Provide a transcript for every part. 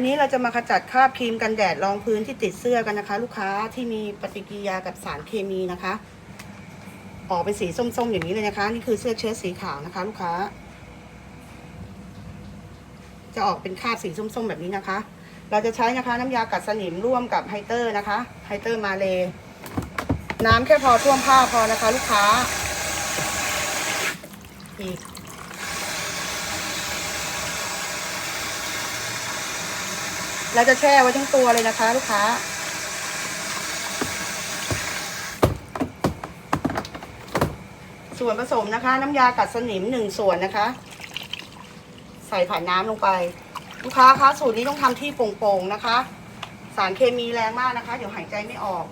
วันนี้เราจะมาขจัดคราบครีมกันแดดรองพื้นที่ติดเสื้อกันนะคะ ลูกค้าที่มีปฏิกิริยากับสารเคมีนะคะ ออกเป็นสีส้มๆอย่างนี้เลยนะคะ นี่คือเสื้อเชิ้ตสีขาวนะคะ ลูกค้า จะออกเป็นคราบสีส้มๆแบบนี้นะคะ เราจะใช้นะคะ น้ำยากัดสนิมร่วมกับไฮเตอร์นะคะไฮเตอร์มาเลน้ำแค่พอท่วมผ้าพอนะคะ ลูกค้าอีก เราจะแช่ไว้ทั้งตัวเลยนะคะ ลูกค้า ส่วนผสมนะคะ น้ำยากัดสนิมหนึ่งส่วนนะคะ ใส่ผ่านน้ำลงไป ลูกค้าคะสูตรนี้ต้องทำที่โป่งๆนะคะ สารเคมีแรงมากนะคะ เดี๋ยวหายใจไม่ออก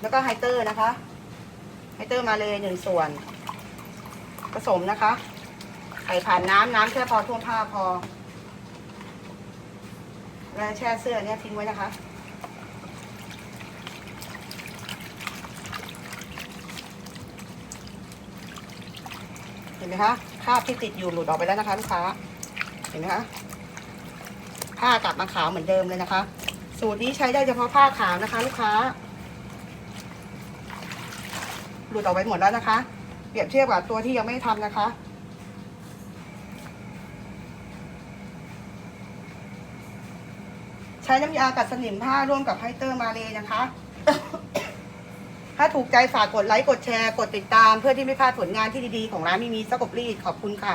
แล้วก็ไฮเตอร์นะคะ ไฮเตอร์มาเลยหนึ่งส่วน ผสมนะคะ ใส่ผ่านน้ำน้ำแค่พอท่วมผ้าพอ แล้วแช่เสื้อเนี่ยทิ้งไว้นะคะ เห็นไหมคะคราบที่ติดอยู่หลุดออกไปแล้วนะคะลูกค้า เห็นไหมคะ ผ้ากลับมาขาวเหมือนเดิมเลยนะคะ สูตรนี้ใช้ได้เฉพาะผ้าขาวนะคะ ลูกค้า หลุดออกไปหมดแล้วนะคะ เปรียบเทียบกับตัวที่ยังไม่ได้ทำนะคะ ใช้น้ำยากัดสนิมผ้าร่วมกับไฮเตอร์มาเลยนะคะ ถ้าถูกใจฝากกดไลค์กดแชร์ กดติดตาม เพื่อที่ไม่พลาดผลงานที่ดีๆ ของร้านมีมีสกบรีดขอบคุณค่ะ